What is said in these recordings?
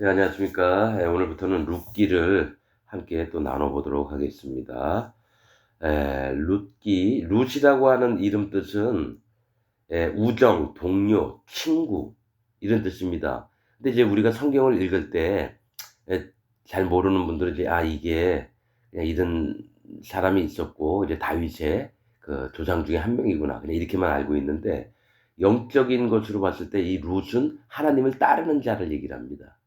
네, 안녕하십니까. 예, 오늘부터는 룻기를 함께 또 나눠보도록 하겠습니다. 에, 룻기, 룻이라고 하는 이름 뜻은 에, 우정, 동료, 친구 이런 뜻입니다. 근데 이제 우리가 성경을 읽을 때 잘 모르는 분들은 이제 아 이게 그냥 이런 사람이 있었고 이제 다윗의 그 조상 중에 한 명이구나 그냥 이렇게만 알고 있는데 영적인 것으로 봤을 때 이 룻은 하나님을 따르는 자를 얘기를 합니다.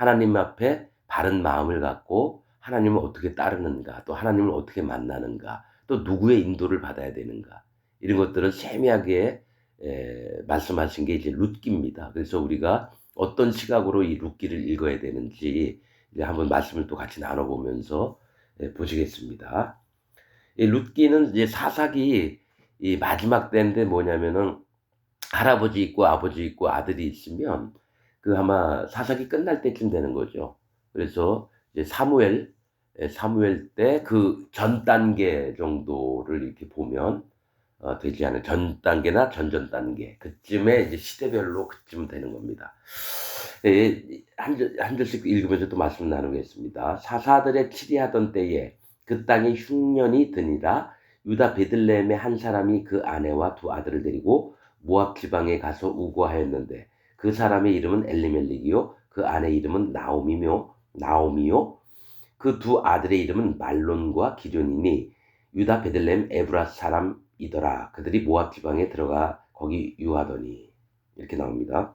하나님 앞에 바른 마음을 갖고 하나님을 어떻게 따르는가, 또 하나님을 어떻게 만나는가, 또 누구의 인도를 받아야 되는가, 이런 것들을 세미하게 에, 말씀하신 게 이제 룻기입니다. 그래서 우리가 어떤 시각으로 이 룻기를 읽어야 되는지 이제 한번 말씀을 또 같이 나눠보면서 에, 보시겠습니다. 이 룻기는 이제 사사기 이 마지막 때인데 뭐냐면은 할아버지 있고 아버지 있고 아들이 있으면 그 아마 사사기 끝날 때쯤 되는 거죠. 그래서 이제 사무엘 예, 사무엘 때 그 전 단계 정도를 이렇게 보면 어, 되지 않은 전 단계나 전전 단계 그쯤에 이제 시대별로 그쯤 되는 겁니다. 예, 한, 절, 한 절씩 읽으면서 또 말씀 나누겠습니다. 사사들의 치리하던 때에 그 땅에 흉년이 드니라 유다 베들레헴의 한 사람이 그 아내와 두 아들을 데리고 모압 지방에 가서 우거하였는데 그 사람의 이름은 엘리멜릭이요 그 아내 이름은 나오미며 나오미요. 그 두 아들의 이름은 말론과 기존이니 유다 베들레헴 에브라 사람이더라. 그들이 모압 지방에 들어가 거기 유하더니 이렇게 나옵니다.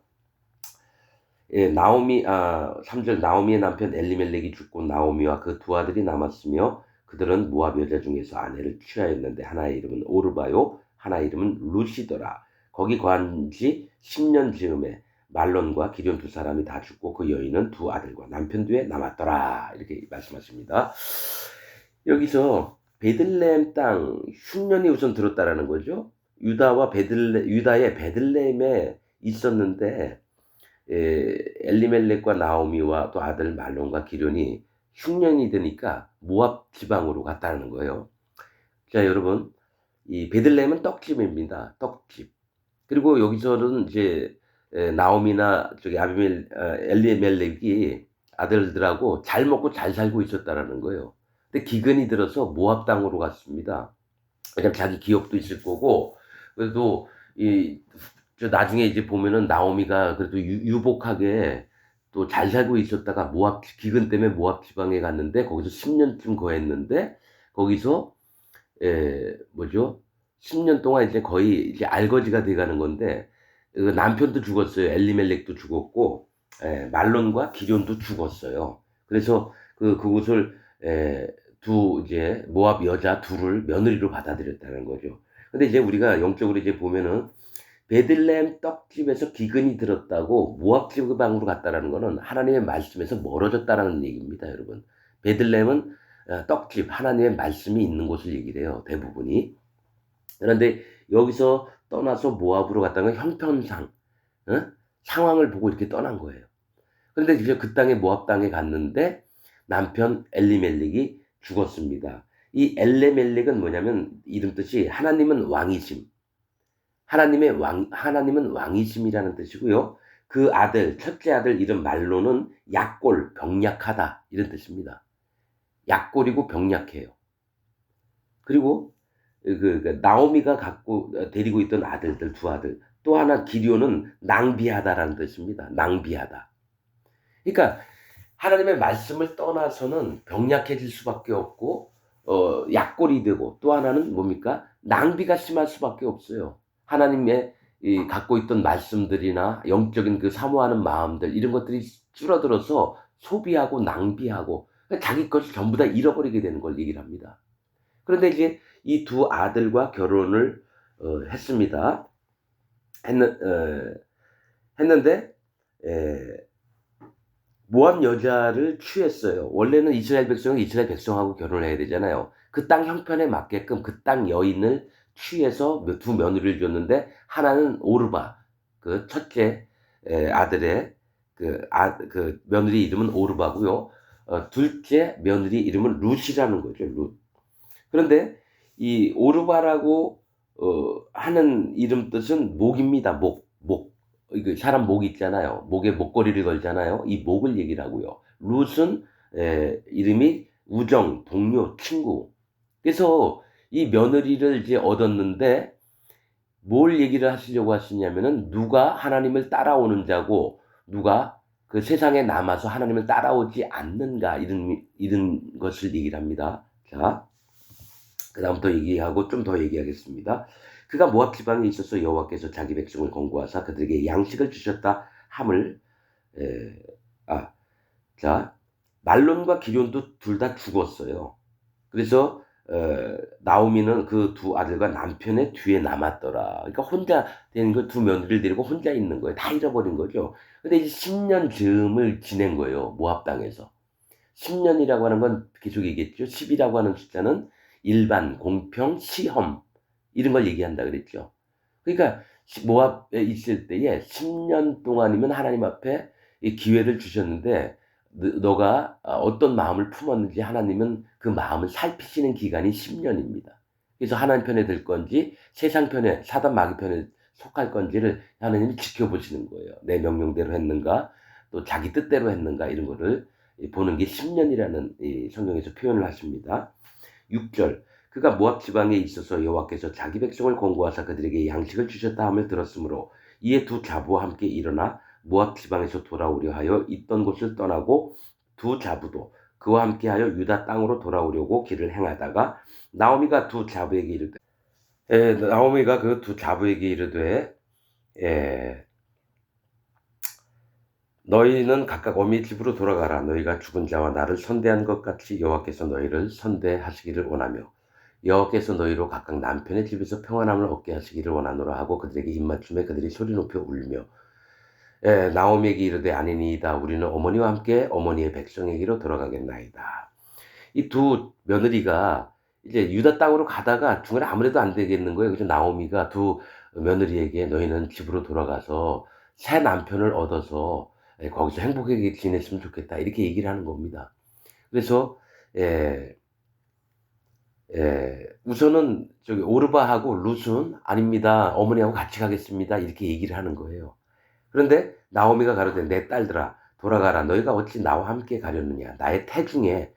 예, 나오미 아 3절 나오미의 남편 엘리멜렉이 죽고 나오미와 그 두 아들이 남았으며 그들은 모압 여자 중에서 아내를 취하였는데 하나의 이름은 오르바요 하나의 이름은 루시더라. 거기 거한 지 10년 즈음에 말론과 기존 두 사람이 다 죽고 그 여인은 두 아들과 남편 뒤에 남았더라 이렇게 말씀하십니다. 여기서 베들레헴 땅 흉년이 우선 들었다라는 거죠. 유다와 베들레 유다의 베들레헴에 있었는데 에, 엘리멜렉과 나오미와 또 아들 말론과 기련이 흉년이 되니까 모압 지방으로 갔다는 거예요. 자 여러분 이 베들레헴은 떡집입니다. 떡집. 그리고 여기서는 이제 나오미나 저기 아비멜 어, 엘리멜렉이 아들들하고 잘 먹고 잘 살고 있었다라는 거예요. 근데 기근이 들어서 모압 땅으로 갔습니다. 왜냐면 자기 기업도 있을 거고 그래도 이 저 나중에 이제 보면은 나오미가 그래도 유, 복하게 또 잘 살고 있었다가 모압 기근 때문에 모압 지방에 갔는데 거기서 10년쯤 거했는데 거기서 에 뭐죠? 10년 동안 이제 거의 이제 알거지가 돼 가는 건데 그 남편도 죽었어요. 엘리멜렉도 죽었고 에, 말론과 기존도 죽었어요. 그래서 그 그곳을 에, 두 이제 모압 여자 둘을 며느리로 받아들였다는 거죠. 근데 이제 우리가 영적으로 이제 보면은 베들레헴 떡집에서 기근이 들었다고 모압 지방으로 갔다라는 거는 하나님의 말씀에서 멀어졌다라는 얘기입니다, 여러분. 베들레헴은 어, 떡집 하나님의 말씀이 있는 곳을 얘기를 해요, 대부분이. 그런데 여기서 떠나서 모압으로 갔다는 건 형편상 어? 상황을 보고 이렇게 떠난 거예요. 그런데 이제 그 땅에 모압 땅에 갔는데 남편 엘리멜릭이 죽었습니다. 이 엘레멜렉은 뭐냐면 이름 뜻이 하나님은 왕이심. 하나님의 왕 하나님은 왕이심이라는 뜻이고요. 그 아들 첫째 아들 이름 말로는 약골 병약하다 이런 뜻입니다. 약골이고 병약해요. 그리고 그, 그 나오미가 갖고 어, 데리고 있던 아들들 두 아들 또 하나 기리오는 낭비하다라는 뜻입니다. 낭비하다. 그러니까 하나님의 말씀을 떠나서는 병약해질 수밖에 없고 어, 약골이 되고 또 하나는 뭡니까 낭비가 심할 수밖에 없어요. 하나님의 이, 갖고 있던 말씀들이나 영적인 그 사모하는 마음들 이런 것들이 줄어들어서 소비하고 낭비하고 자기 것을 전부 다 잃어버리게 되는 걸 얘기를 합니다. 그런데 이제 이 두 아들과 결혼을 어, 했습니다. 했는, 어, 했는데 에, 모함 여자를 취했어요. 원래는 이스라엘 백성은 이스라엘 백성하고 결혼을 해야 되잖아요. 그 땅 형편에 맞게끔 그 땅 여인을 취해서 두 며느리를 줬는데 하나는 오르바 그 첫째 아들의 그, 아, 그 며느리 이름은 오르바고요. 어, 둘째 며느리 이름은 룻이라는 거죠. 룻. 그런데 이 오르바라고 어, 하는 이름 뜻은 목입니다. 목, 목. 이거 사람 목 있잖아요. 목에 목걸이를 걸잖아요. 이 목을. 룻은 에, 이름이 우정, 동료, 친구. 그래서 이 며느리를 이제 얻었는데 뭘 얘기를 하시려고 하시냐면은 누가 하나님을 따라오는 자고 누가 그 세상에 남아서 하나님을 따라오지 않는가 이런 이런 것을 얘기를 합니다. 자, 그 다음부터 얘기하고 좀 더 얘기하겠습니다. 그가 모압 지방에 있어서 여호와께서 자기 백성을 권고하사 그들에게 양식을 주셨다 함을 에, 아, 자 말론과 기련도 둘 다 죽었어요. 그래서 어, 나오미는 그 두 아들과 남편의 뒤에 남았더라. 그러니까 혼자 된 거 두 며느리를 데리고 혼자 있는 거예요. 다 잃어버린 거죠. 근데 이제 10년 즈음을 지낸 거예요. 모압 땅에서. 10년이라고 하는 건 계속 얘기했죠. 10이라고 하는 숫자는 일반, 공평, 시험 이런 걸 얘기한다 그랬죠. 그러니까 모압에 있을 때에 10년 동안이면 하나님 앞에 이 기회를 주셨는데 너- 너가 어떤 마음을 품었는지 하나님은 그 마음을 살피시는 기간이 10년입니다. 그래서 하나님 편에 들 건지 세상 편에 사단 마귀 편에 속할 건지를 하나님이 지켜보시는 거예요. 내 명령대로 했는가 또 자기 뜻대로 했는가 이런 거를 보는 게 10년이라는 성경에서 표현을 하십니다. 6절 그가 모압 지방에 있어서 여호와께서 자기 백성을 권고하사 그들에게 양식을 주셨다 함을 들었으므로 이에 두 자부와 함께 일어나 모압 지방에서 돌아오려 하여 있던 곳을 떠나고 두 자부도 그와 함께하여 유다 땅으로 돌아오려고 길을 행하다가 나오미가 두 자부에게 이르되 에, 나오미가 그 두 자부에게 이르되 에, 너희는 각각 어미 집으로 돌아가라. 너희가 죽은 자와 나를 선대한 것 같이 여호와께서 너희를 선대하시기를 원하며 여호와께서 너희로 각각 남편의 집에서 평안함을 얻게 하시기를 원하노라 하고 그들에게 입맞춤에 그들이 소리 높여 울며 에, 나오미에게 이르되 아니니이다. 우리는 어머니와 함께 어머니의 백성에게로 돌아가겠나이다. 이 두 며느리가 이제 유다 땅으로 가다가 중간에 아무래도 안 되겠는 거예요. 그래서 나오미가 두 며느리에게 너희는 집으로 돌아가서 새 남편을 얻어서 예, 거기서 행복하게 지냈으면 좋겠다. 이렇게 얘기를 하는 겁니다. 그래서 예, 예, 우선은 저기 오르바하고 룻은 아닙니다. 어머니하고 같이 가겠습니다. 이렇게 얘기를 하는 거예요. 그런데 나오미가 가로되 내 딸들아 돌아가라. 너희가 어찌 나와 함께 가려느냐. 나의 태중에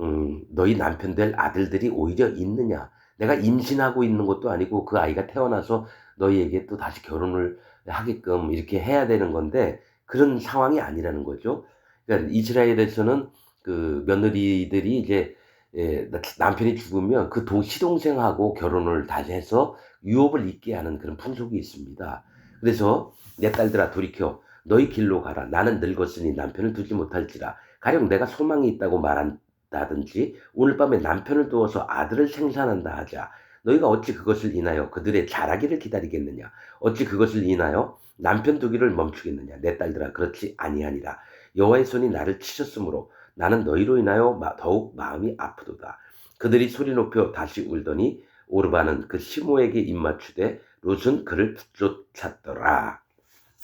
음, 너희 남편 될 아들들이 오히려 있느냐? 내가 임신하고 있는 것도 아니고 그 아이가 태어나서 너희에게 또 다시 결혼을 하게끔 이렇게 해야 되는 건데 그런 상황이 아니라는 거죠. 그러니까 이스라엘에서는 그 며느리들이 이제 예, 남편이 죽으면 그 동, 시동생하고 결혼을 다시 해서 유업을 잇게 하는 그런 풍속이 있습니다. 그래서 내 딸들아 돌이켜 너희 길로 가라. 나는 늙었으니 남편을 두지 못할지라. 가령 내가 소망이 있다고 말한 다든지 오늘 밤에 남편을 두어서 아들을 생산한다 하자. 너희가 어찌 그것을 인하여 그들의 자라기를 기다리겠느냐? 어찌 그것을 인하여 남편 두기를 멈추겠느냐? 내 딸들아 그렇지 아니하니라. 여호와의 손이 나를 치셨으므로 나는 너희로 인하여 더욱 마음이 아프도다. 그들이 소리 높여 다시 울더니 오르바는 그 시모에게 입맞추되 롯은 그를 쫓았더라.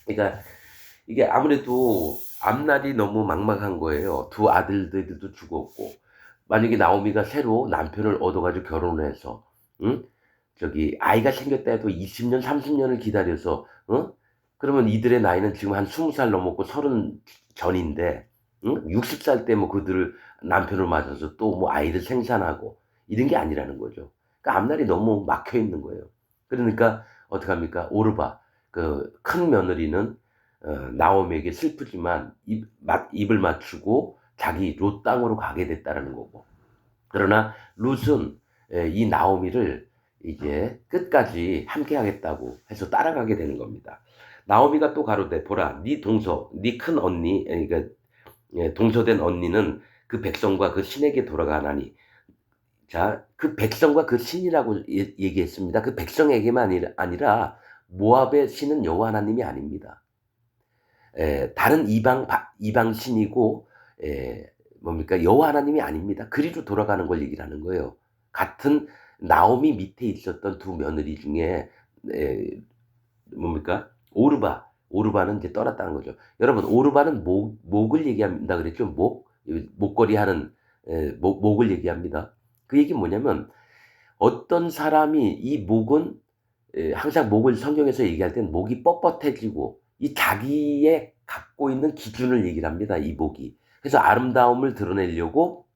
그러니까 이게 아무래도 앞날이 너무 막막한 거예요. 두 아들들도 죽었고 만약에 나오미가 새로 남편을 얻어가지고 결혼을 해서 응? 저기 아이가 생겼다 해도 20년 30년을 기다려서 응? 그러면 이들의 나이는 지금 한 20살 넘었고 30 전인데 응? 60살 때 뭐 그들을 남편을 맞아서 또 뭐 아이를 생산하고 이런 게 아니라는 거죠. 그러니까 앞날이 너무 막혀 있는 거예요. 그러니까 어떡합니까? 오르바 그 큰 며느리는 어, 나오미에게 슬프지만 입, 막, 입을 맞추고 자기 롯 땅으로 가게 됐다라는 거고. 그러나 에, 이 나오미를 이제 끝까지 함께 하겠다고 해서 따라가게 되는 겁니다. 나오미가 또 가로되 보라 네 동서 네 큰 언니 그러니까 예, 동서된 언니는 그 백성과 그 신에게 돌아가나니 자 그 백성과 그 신이라고 예, 얘기했습니다. 그 백성에게만 아니라 모압의 신은 여호와 하나님이 아닙니다. 에, 다른 이방 이방 신이고 에, 뭡니까 여호와 하나님이 아닙니다. 그리로 돌아가는 걸 얘기를 하는 거예요. 같은 나오미 밑에 있었던 두 며느리 중에 에, 뭡니까 오르바 오르바는 이제 떠났다는 거죠. 여러분 오르바는 목 목을 얘기한다 그랬죠. 목 목걸이 하는 에, 목 목을 얘기합니다. 그 얘기 뭐냐면 어떤 사람이 이 목은 에, 항상 목을 성경에서 얘기할 땐 목이 뻣뻣해지고 이 자기의 갖고 있는 기준을 얘기를 합니다. 이 목이. 그래서 아름다움을 드러내려고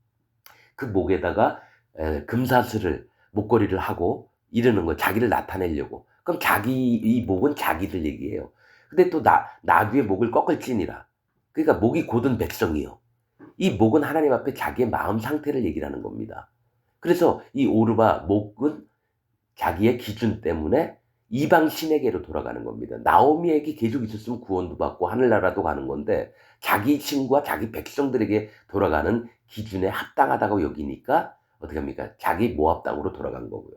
그 목에다가 에, 금사슬을 목걸이를 하고 이러는 거 자기를 나타내려고. 그럼 자기 이 목은 자기를 얘기해요. 근데 또 나, 나귀의 목을 꺾을지니라. 그러니까 목이 곧은 백성이요. 이 목은 하나님 앞에 자기의 마음 상태를 얘기를 하는 겁니다. 그래서 이 오르바 목은 자기의 기준 때문에 이방 신에게로 돌아가는 겁니다. 나오미에게 계속 있었으면 구원도 받고 하늘나라도 가는 건데 자기 친구와 자기 백성들에게 돌아가는 기준에 합당하다고 여기니까 어떻게 합니까? 자기 모압 땅으로 돌아간 거고요.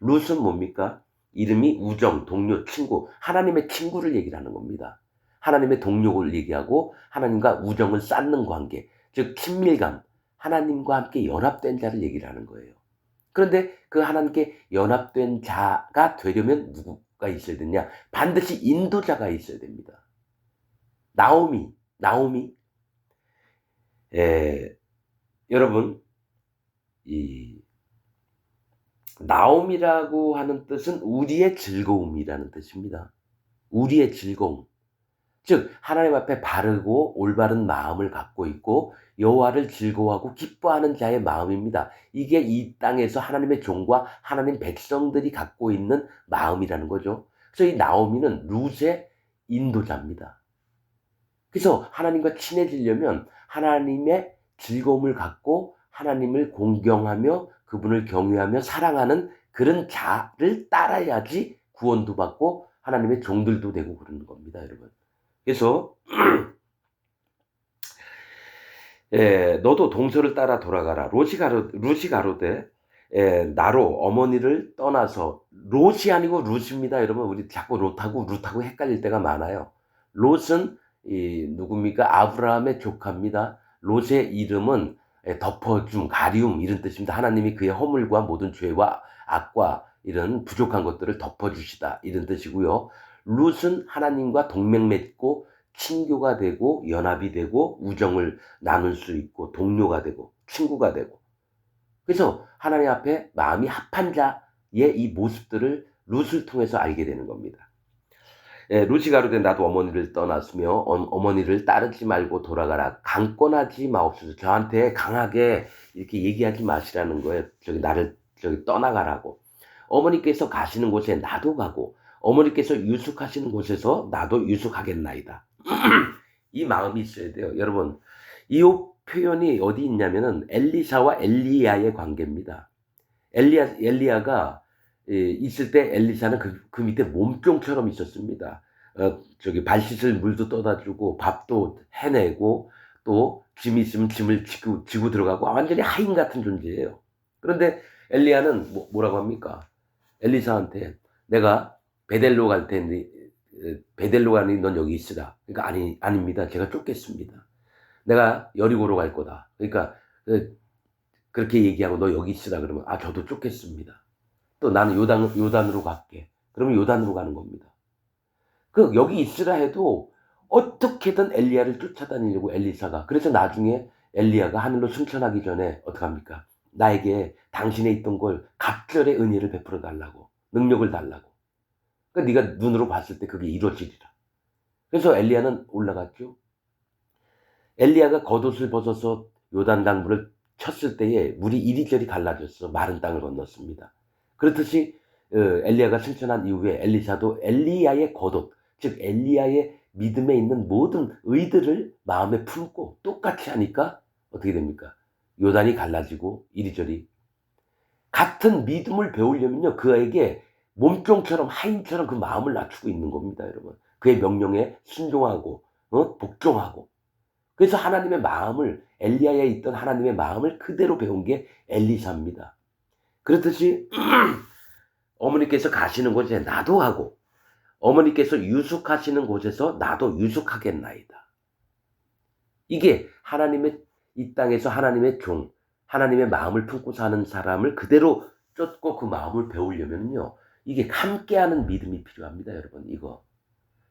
룻은 뭡니까? 이름이 우정, 동료, 친구, 하나님의 친구를 얘기를 하는 겁니다. 하나님의 동료를 얘기하고 하나님과 우정을 쌓는 관계, 즉 친밀감, 하나님과 함께 연합된 자를 얘기를 하는 거예요. 그런데 그 하나님께 연합된 자가 되려면 누구가 있어야 되냐? 반드시 인도자가 있어야 됩니다. 나오미, 나오미. 에, 여러분, 이 나옴이라고 하는 뜻은 우리의 즐거움이라는 뜻입니다. 우리의 즐거움. 즉 하나님 앞에 바르고 올바른 마음을 갖고 있고 여호와를 즐거워하고 기뻐하는 자의 마음입니다. 이게 이 땅에서 하나님의 종과 하나님 백성들이 갖고 있는 마음이라는 거죠. 그래서 이 나오미는 룻의 인도자입니다. 그래서 하나님과 친해지려면 하나님의 즐거움을 갖고 하나님을 공경하며 그분을 경외하며 사랑하는 그런 자를 따라야지 구원도 받고 하나님의 종들도 되고 그러는 겁니다, 여러분. 그래서 예, 너도 동서를 따라 돌아가라. 롯이 가로 롯이 가로되 예, 나로 어머니를 떠나서 롯이 아니고 룻입니다. 여러분 우리 자꾸 롯하고 룻하고 헷갈릴 때가 많아요. 롯은 이 누굽니까? 아브라함의 조카입니다. 롯의 이름은 예, 덮어줌, 가리움 이런 뜻입니다. 하나님이 그의 허물과 모든 죄와 악과 이런 부족한 것들을 덮어주시다 이런 뜻이고요. 룻은 하나님과 동맹 맺고 친교가 되고 연합이 되고 우정을 나눌 수 있고 동료가 되고 친구가 되고 그래서 하나님 앞에 마음이 합한 자의 이 모습들을 룻을 통해서 알게 되는 겁니다. 예, 루시 가로되 나도 어머니를 떠났으며 어, 머니를 따르지 말고 돌아가라. 강권하지 마옵소서. 저한테 강하게 이렇게 얘기하지 마시라는 거예요. 저기 나를 저기 떠나가라고. 어머니께서 가시는 곳에 나도 가고 어머니께서 유숙하시는 곳에서 나도 유숙하겠나이다. 이 마음이 있어야 돼요. 여러분, 이 표현이 어디 있냐면은 엘리사와 엘리야의 관계입니다. 엘리야, 엘리야가 있을 때 엘리사는 그, 그 밑에 몸종처럼 있었습니다. 어, 저기 발 씻을 물도 떠다 주고 밥도 해내고 또 짐이 있으면 짐을 지고, 지고 들어가고 완전히 하인 같은 존재예요. 그런데 엘리야는 뭐, 뭐라고 합니까? 엘리사한테 내가 베델로 갈 텐데 베델로 가니 넌 여기 있으라. 그러니까 아니 아닙니다. 제가 쫓겠습니다. 내가 여리고로 갈 거다. 그러니까 그, 그렇게 얘기하고 너 여기 있으라 그러면 아 저도 쫓겠습니다. 또 나는 요단, 요단으로 갈게. 그러면 요단으로 가는 겁니다. 그, 여기 있으라 해도 어떻게든 엘리야를 쫓아다니려고 엘리사가. 그래서 나중에 엘리야가 하늘로 승천하기 전에 어떡합니까? 나에게 당신에 있던 걸 갑절의 은혜를 베풀어 달라고. 능력을 달라고. 그러니까 네가 눈으로 봤을 때 그게 이루어지리라. 그래서 엘리야는 올라갔죠. 엘리야가 겉옷을 벗어서 요단 강 물을 쳤을 때에 물이 이리저리 갈라졌어. 마른 땅을 건넜습니다. 그렇듯이 어, 엘리야가 승천한 이후에 엘리사도 엘리야의 겉옷, 즉 엘리야의 믿음에 있는 모든 의들을 마음에 품고 똑같이 하니까 어떻게 됩니까? 요단이 갈라지고 이리저리 같은 믿음을 배우려면요 그에게 몸종처럼 하인처럼 그 마음을 낮추고 있는 겁니다, 여러분. 그의 명령에 순종하고 어? 복종하고 그래서 하나님의 마음을 엘리야에 있던 하나님의 마음을 그대로 배운 게 엘리사입니다. 그렇듯이 어머니께서 가시는 곳에 나도 하고 어머니께서 유숙하시는 곳에서 나도 유숙하겠나이다. 이게 하나님의 이 땅에서 하나님의 종, 하나님의 마음을 품고 사는 사람을 그대로 쫓고 그 마음을 배우려면요. 이게 함께하는 믿음이 필요합니다, 여러분. 이거.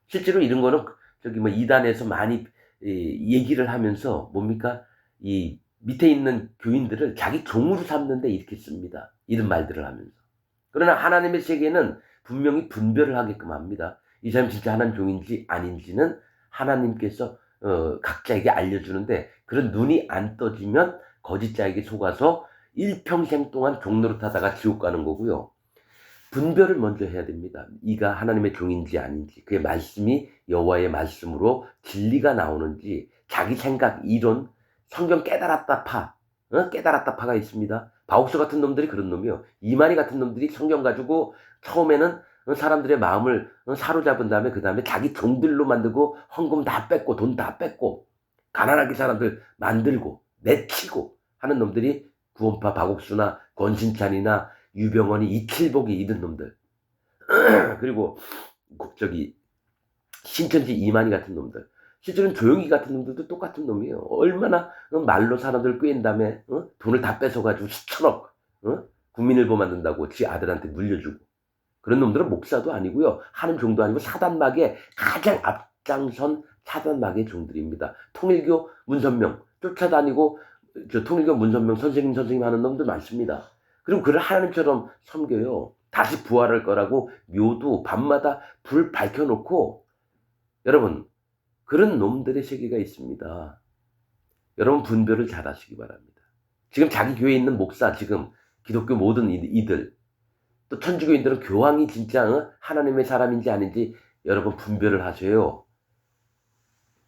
실제로 이런 거는 저기 뭐 이단에서 많이 얘기를 하면서 뭡니까? 이 밑에 있는 교인들을 자기 종으로 삼는데 이렇게 씁니다. 이런 말들을 하면서. 그러나 하나님의 세계는 분명히 분별을 하게끔 합니다. 이 사람이 진짜 하나님 종인지 아닌지는 하나님께서 어, 각자에게 알려주는데 그런 눈이 안 떠지면 거짓자에게 속아서 일평생 동안 종노릇 하다가 지옥 가는 거고요. 분별을 먼저 해야 됩니다. 이가 하나님의 종인지 아닌지, 그의 말씀이 여호와의 말씀으로 진리가 나오는지, 자기 생각, 이론, 성경 깨달았다 파, 어? 깨달았다 파가 있습니다. 바옥수 같은 놈들이 그런 놈이요. 이만희 같은 놈들이 성경 가지고 처음에는 어, 사람들의 마음을 어, 사로잡은 다음에 그 다음에 자기 종들로 만들고 헌금 다 뺏고 돈 다 뺏고 가난하게 사람들 만들고 내치고 하는 놈들이 구원파 박옥수나 권신찬이나 유병원이 이칠복이 이든 놈들 그리고 저기 신천지 이만희 같은 놈들 실제로는 조용히 같은 놈들도 똑같은 놈이에요. 얼마나 말로 사람들 꿰인 다음에 어? 돈을 다 뺏어가지고 수천억 어? 국민일보 만든다고 지 아들한테 물려주고 그런 놈들은 목사도 아니고요. 하는 종도 아니고 사단막의 가장 앞장선 사단막의 종들입니다. 통일교 문선명 쫓아다니고 저 통일교 문선명 선생님 선생님 하는 놈들 많습니다. 그리고 그를 하나님처럼 섬겨요. 다시 부활할 거라고 묘도 밤마다 불 밝혀놓고 여러분 그런 놈들의 세계가 있습니다. 여러분 분별을 잘 하시기 바랍니다. 지금 자기 교회에 있는 목사 지금 기독교 모든 이들 또 천주교인들은 교황이 진짜 어? 하나님의 사람인지 아닌지 여러분 분별을 하셔요.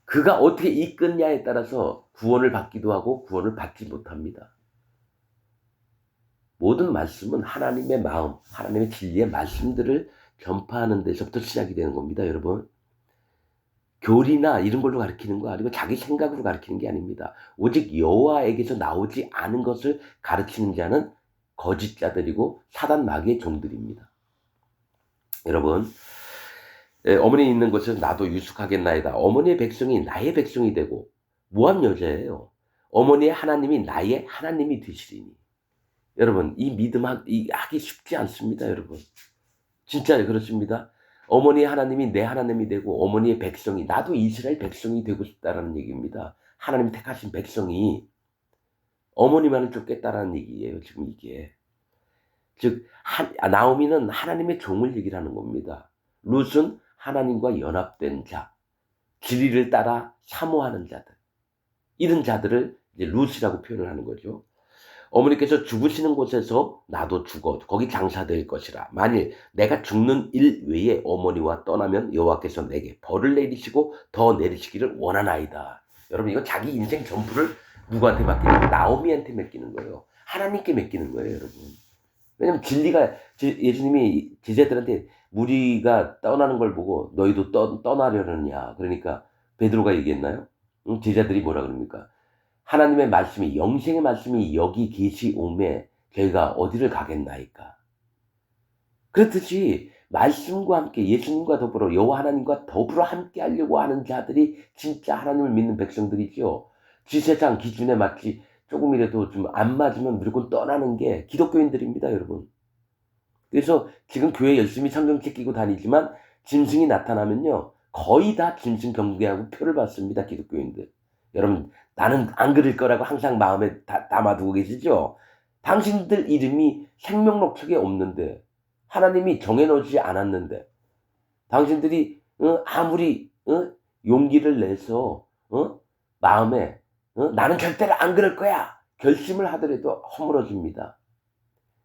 그가 어떻게 이끌냐에 따라서 구원을 받기도 하고 구원을 받지 못합니다. 모든 말씀은 하나님의 마음, 하나님의 진리의 말씀들을 전파하는 데서부터 시작이 되는 겁니다, 여러분. 교리나 이런 걸로 가르치는 거 아니고 자기 생각으로 가르치는 게 아닙니다. 오직 여호와에게서 나오지 않은 것을 가르치는 자는 거짓자들이고 사단 마귀의 종들입니다. 여러분, 예, 어머니 있는 곳에서 나도 유숙하겠나이다. 어머니의 백성이 나의 백성이 되고 모함 여자예요. 어머니의 하나님이 나의 하나님이 되시리니. 여러분, 이 믿음 하기 쉽지 않습니다, 여러분. 진짜 그렇습니다. 어머니 하나님이 내 하나님이 되고 어머니의 백성이 나도 이스라엘 백성이 되고 싶다라는 얘기입니다. 하나님 택하신 백성이 어머니만을 쫓겠다라는 얘기예요. 지금 이게 즉 하, 아, 나오미는 하나님의 종을 얘기를 하는 겁니다. 룻은 하나님과 연합된 자, 진리를 따라 사모하는 자들 이런 자들을 이제 룻이라고 표현을 하는 거죠. 어머니께서 죽으시는 곳에서 나도 죽어 거기 장사될 것이라 만일 내가 죽는 일 외에 어머니와 떠나면 여호와께서 내게 벌을 내리시고 더 내리시기를 원하나이다. 여러분 이거 자기 인생 전부를 누구한테 맡기는? 나오미한테 맡기는 거예요. 하나님께 맡기는 거예요, 여러분. 왜냐면 진리가 예수님이 제자들한테 무리가 떠나는 걸 보고 너희도 떠, 떠나려느냐. 그러니까 베드로가 얘기했나요? 응? 제자들이 뭐라 그럽니까? 하나님의 말씀이 영생의 말씀이 여기 계시오매 저희가 어디를 가겠나이까? 그렇듯이 말씀과 함께 예수님과 더불어 여호와 하나님과 더불어 함께 하려고 하는 자들이 진짜 하나님을 믿는 백성들이죠. 지세상 기준에 맞지 조금이라도 좀 안 맞으면 무조건 떠나는 게 기독교인들입니다, 여러분. 그래서 지금 교회 열심히 성경책 끼고 다니지만 짐승이 나타나면요. 거의 다 짐승 경계하고 표를 받습니다, 기독교인들. 여러분, 나는 안 그럴 거라고 항상 마음에 다, 담아두고 계시죠? 당신들 이름이 생명록 책에 없는데, 하나님이 정해놓지 않았는데, 당신들이, 어, 아무리, 어, 용기를 내서, 어, 마음에 어? 나는 절대로 안 그럴 거야. 결심을 하더라도 허물어집니다.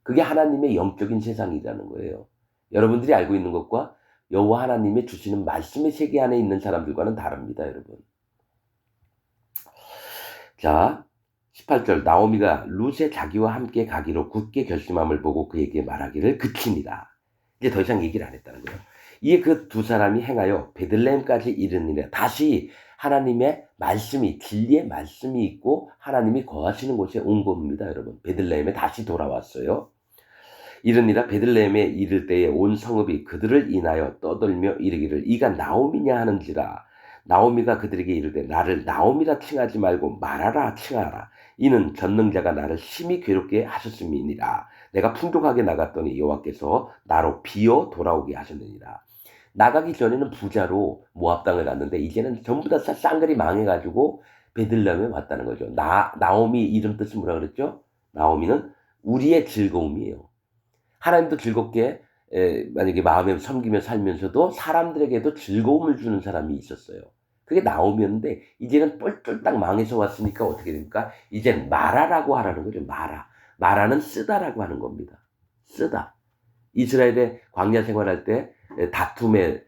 그게 하나님의 영적인 세상이라는 거예요. 여러분들이 알고 있는 것과 여호와 하나님의 주시는 말씀의 세계 안에 있는 사람들과는 다릅니다, 여러분. 자, 18절 나오미가 룻의 자기와 함께 가기로 굳게 결심함을 보고 그에게 말하기를 그치니라. 이제 더 이상 얘기를 안 했다는 거예요. 이에 그 두 사람이 행하여 베들레헴까지 이르니라. 다시 하나님의 말씀이 진리의 말씀이 있고 하나님이 거하시는 곳에 온 겁니다, 여러분. 베들레헴에 다시 돌아왔어요. 이르니라 베들레헴에 이를 때에 온 성읍이 그들을 인하여 떠들며 이르기를 이가 나오미냐 하는지라 나오미가 그들에게 이르되 나를 나오미라 칭하지 말고 말하라 칭하라 이는 전능자가 나를 심히 괴롭게 하셨음이니라 내가 풍족하게 나갔더니 여호와께서 나로 비어 돌아오게 하셨느니라 나가기 전에는 부자로 모압 당을 갔는데 이제는 전부 다 쌍글이 망해 가지고 베들레헴에 왔다는 거죠. 나 나오미 이름 뜻은 뭐라 그랬죠? 나오미는 우리의 즐거움이에요. 하나님도 즐겁게 에, 만약에 마음에 섬기며 살면서도 사람들에게도 즐거움을 주는 사람이 있었어요. 그게 나오면데 이제는 뻘쫄딱 망해서 왔으니까 어떻게 됩니까? 이젠 마라라고 하라는 거죠. 마라. 마라는 쓰다라고 하는 겁니다. 쓰다. 이스라엘의 광야 생활할 때 에, 다툼에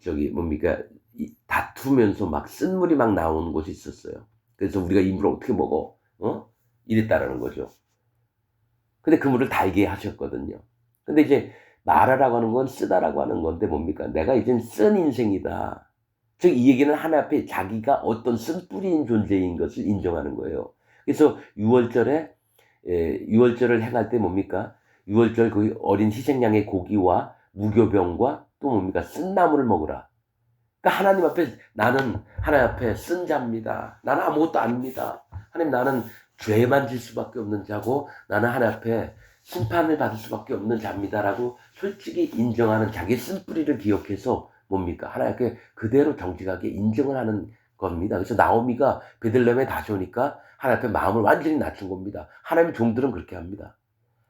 저기 뭡니까 이- 다투면서 막 쓴물이 막 나오는 곳이 있었어요. 그래서 우리가 이 물을 어떻게 먹어? 어? 이랬다라는 거죠. 근데 그 물을 달게 하셨거든요. 근데 이제 마라라고 하는 건 쓰다라고 하는 건데 뭡니까? 내가 이젠 쓴 인생이다. 즉 이 얘기는 하나 앞에 자기가 어떤 쓴 뿌리인 존재인 것을 인정하는 거예요. 그래서 6월절에 에, 6월절을 행할 때 뭡니까? 6월절 그 어린 희생양의 고기와 무교병과 또 뭡니까? 쓴 나무를 먹으라. 그러니까 하나님 앞에 나는 하나님 앞에 쓴 자입니다. 나는 아무것도 아닙니다. 하나님 나는 죄만 질 수밖에 없는 자고 나는 하나님 앞에 심판을 받을 수밖에 없는 자입니다라고 솔직히 인정하는 자기 쓴뿌리를 기억해서 뭡니까? 하나님께 그대로 정직하게 인정을 하는 겁니다. 그래서 나오미가 베들레헴에 다시 오니까 하나님 앞에 마음을 완전히 낮춘 겁니다. 하나님 종들은 그렇게 합니다.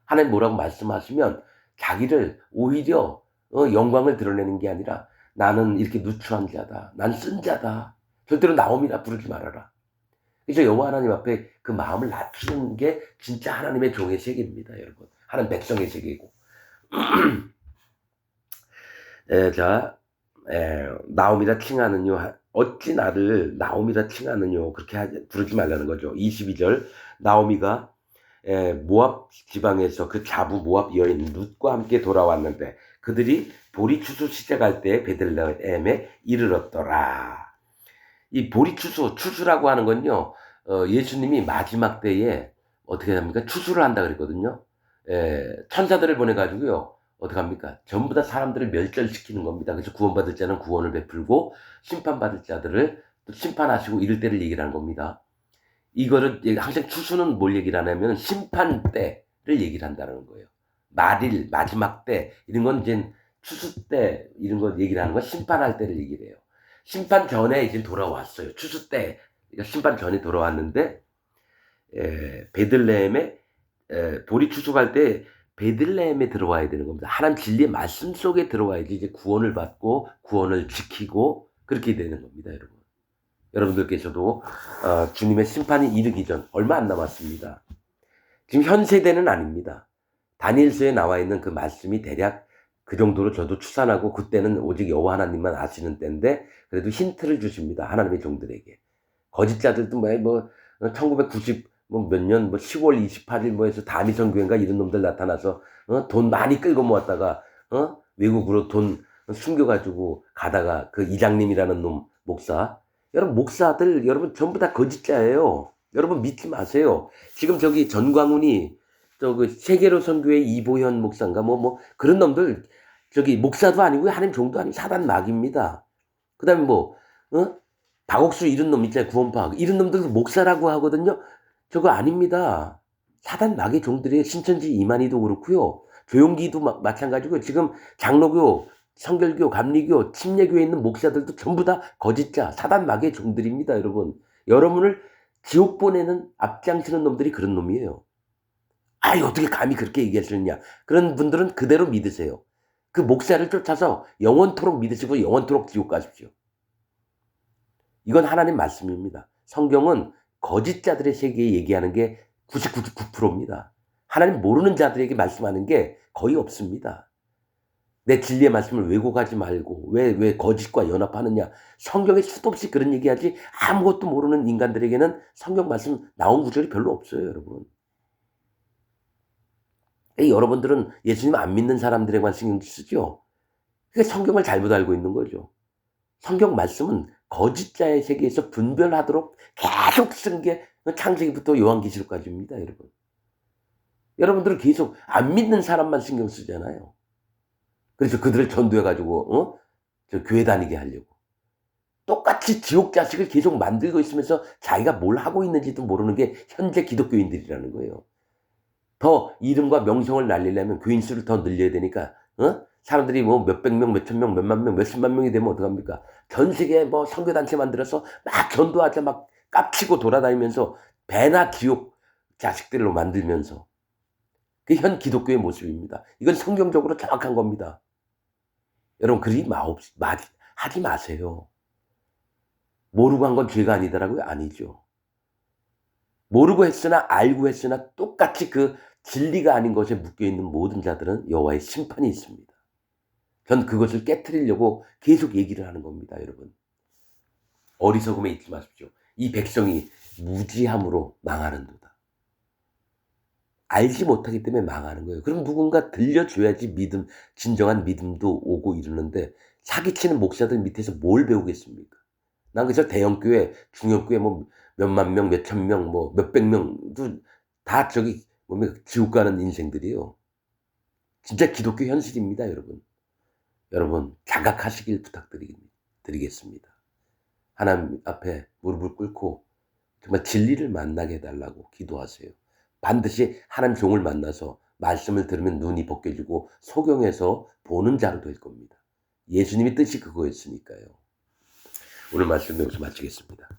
하나님 뭐라고 말씀하시면 자기를 오히려 어, 영광을 드러내는 게 아니라 나는 이렇게 누추한 자다. 난 쓴 자다. 절대로 나옴이라 부르지 말아라. 그래서 여호와 하나님 앞에 그 마음을 낮추는 게 진짜 하나님의 종의 세계입니다, 여러분. 하나님 백성의 세계이고. 에, 자, 에, 나옴이라 칭하느뇨. 어찌 나를 나옴이라 칭하느뇨. 그렇게 하지, 부르지 말라는 거죠. 22절. 나오미가 에, 모압 지방에서 그 자부 모압 여인 룻과 함께 돌아왔는데 그들이 보리 추수 시작할 때 베들레헴에 이르렀더라. 이 보리 추수, 추수라고 하는 건요, 어, 예수님이 마지막 때에 어떻게 합니까? 추수를 한다 그랬거든요. 에, 천사들을 보내가지고요, 어떻게 합니까? 전부 다 사람들을 멸절시키는 겁니다. 그래서 구원받을 자는 구원을 베풀고, 심판받을 자들을 또 심판하시고 이럴 때를 얘기를 하는 겁니다. 이거를 항상 추수는 뭘 얘기를 하냐면 심판 때를 얘기를 한다는 거예요. 말일, 마지막 때, 이런 건 이제 추수 때, 이런 거 얘기를 하는 건 심판할 때를 얘기를 해요. 심판 전에 이제 돌아왔어요. 추수 때, 그러니까 심판 전에 돌아왔는데, 에, 베들레헴에, 에, 보리 추수할 때 베들레헴에 들어와야 되는 겁니다. 하나님 진리의 말씀 속에 들어와야지 이제 구원을 받고 구원을 지키고 그렇게 되는 겁니다, 여러분. 여러분들께서도 어, 주님의 심판이 이르기 전 얼마 안 남았습니다. 지금 현 세대는 아닙니다. 다니엘서에 나와 있는 그 말씀이 대략 그 정도로 저도 추산하고 그때는 오직 여호와 하나님만 아시는 때인데 그래도 힌트를 주십니다. 하나님의 종들에게. 거짓자들도 뭐, 뭐 1990 뭐 몇 년 뭐 10월 28일 뭐 해서 다미선 교회인가 이런 놈들 나타나서 어? 돈 많이 끌고 모았다가 어? 외국으로 돈 숨겨가지고 가다가 그 이장님이라는 놈 목사 여러분 목사들 여러분 전부 다 거짓자예요. 여러분 믿지 마세요. 지금 저기 전광훈이 저 그 세계로 선교회 이보현 목사인가 뭐 뭐 그런 놈들 저기 목사도 아니고 하나님 종도 아니고 사단 막입니다. 그 다음에 뭐 어? 박옥수 이런 놈 있잖아요 구원파 이런 놈들도 목사라고 하거든요. 저거 아닙니다. 사단 막의 종들이 신천지 이만희도 그렇고요. 조용기도 마, 마찬가지고 지금 장로교, 성결교, 감리교, 침례교에 있는 목사들도 전부 다 거짓자, 사단 막의 종들입니다, 여러분. 여러분을 지옥 보내는 앞장서는 놈들이 그런 놈이에요. 아이 어떻게 감히 그렇게 얘기할 수 있냐? 그런 분들은 그대로 믿으세요. 그 목사를 쫓아서 영원토록 믿으시고 영원토록 지옥 가십시오. 이건 하나님 말씀입니다. 성경은 거짓자들의 세계에 얘기하는 게 99.9%입니다. 하나님 모르는 자들에게 말씀하는 게 거의 없습니다. 내 진리의 말씀을 왜곡하지 말고 왜 왜 거짓과 연합하느냐 성경에 수도 없이 그런 얘기하지 아무것도 모르는 인간들에게는 성경 말씀 나온 구절이 별로 없어요 여러분 이 여러분들은 예수님 안 믿는 사람들에만 신경 쓰죠 그게 성경을 잘못 알고 있는 거죠 성경 말씀은 거짓자의 세계에서 분별하도록 계속 쓴 게 창세기부터 요한계시록까지입니다 여러분 여러분들은 계속 안 믿는 사람만 신경 쓰잖아요 그래서 그들을 전도해가지고, 어? 저 교회 다니게 하려고. 똑같이 지옥 자식을 계속 만들고 있으면서 자기가 뭘 하고 있는지도 모르는 게 현재 기독교인들이라는 거예요. 더 이름과 명성을 날리려면 교인 수를 더 늘려야 되니까, 어? 사람들이 뭐 몇백 명, 몇천 명, 몇만 명, 몇십만 명이 되면 어떡합니까? 전 세계에 뭐 선교단체 만들어서 막 전도하자 막 깝치고 돌아다니면서 배나 지옥 자식들로 만들면서 그게 현 기독교의 모습입니다. 이건 성경적으로 정확한 겁니다. 여러분 그리 마옵 마, 하지 마세요. 모르고 한 건 죄가 아니다라고요? 아니죠. 모르고 했으나 알고 했으나 똑같이 그 진리가 아닌 것에 묶여 있는 모든 자들은 여호와의 심판이 있습니다. 전 그것을 깨뜨리려고 계속 얘기를 하는 겁니다, 여러분. 어리석음에 잊지 마십시오. 이 백성이 무지함으로 망하는도다. 알지 못하기 때문에 망하는 거예요. 그럼 누군가 들려줘야지 믿음, 진정한 믿음도 오고 이러는데 사기치는 목사들 밑에서 뭘 배우겠습니까? 난 그저 대형교회, 중형교회 뭐 몇만 명, 몇천 명, 뭐 몇백 명도 다 저기 뭡니까 지옥 가는 인생들이에요. 진짜 기독교 현실입니다, 여러분. 여러분 자각하시길 부탁드리겠습니다. 하나님 앞에 무릎을 꿇고 정말 진리를 만나게 해달라고 기도하세요. 반드시 하나님 종을 만나서 말씀을 들으면 눈이 벗겨지고 소경에서 보는 자로 될 겁니다. 예수님의 뜻이 그거였으니까요. 오늘 말씀 여기서 마치겠습니다.